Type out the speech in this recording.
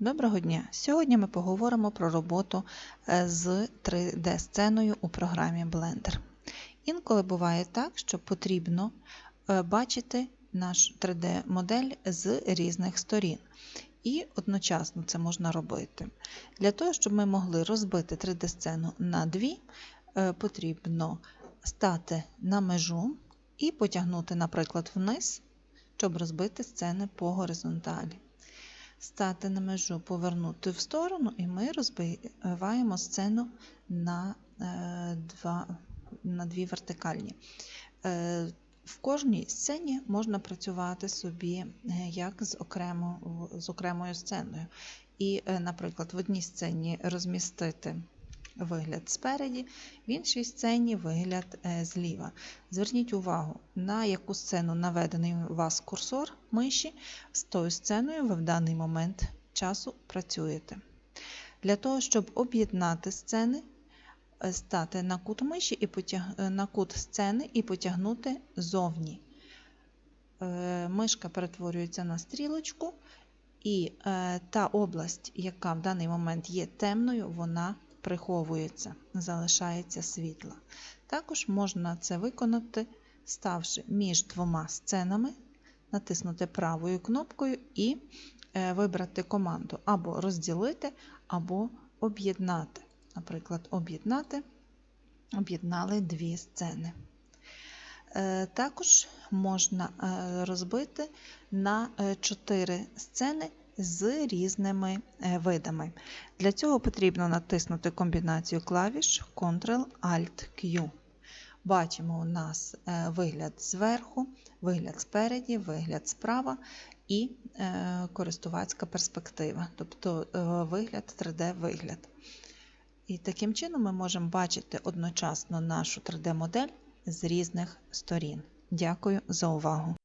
Доброго дня! Сьогодні ми поговоримо про роботу е, з 3D-сценою у програмі Blender. Інколи буває так, що потрібно е, бачити наш 3D-модель з різних сторін. І одночасно це можна робити. Для того, щоб ми могли розбити 3D-сцену на дві, е, потрібно стати на межу і потягнути, наприклад, вниз, щоб розбити сцени по горизонталі стати на межу, повернути в сторону, і ми розбиваємо сцену на е, два, на дві вертикальні. Е, в кожній сцені можна працювати собі е, як з, окремо, з окремою сценою. І, наприклад, в одній сцені розмістити вигляд спереді, в іншій сцені вигляд е, зліва. Зверніть увагу, на яку сцену наведений у вас курсор миші, з тою сценою ви в даний момент часу працюєте. Для того, щоб об'єднати сцени, е, стати на кут миші і потяг... Е, на кут сцени і потягнути зовні. Мишка перетворюється на стрілочку, і та область, яка в даний момент є темною, вона приховується, залишається світла. Також можна це виконати, ставши між двома сценами, натиснути правою кнопкою і е, вибрати команду або розділити, або об'єднати. Наприклад, об'єднати, об'єднали дві сцени. Е, також можна е, розбити на чотири сцени з різними е, видами. Для цього потрібно натиснути комбінацію клавіш Ctrl-Alt-Q. Бачимо у нас е, вигляд зверху, вигляд спереді, вигляд справа і е, користувацька перспектива, тобто вигляд 3D-вигляд. І таким чином ми можемо бачити одночасно нашу 3D-модель з різних сторін. Дякую за увагу!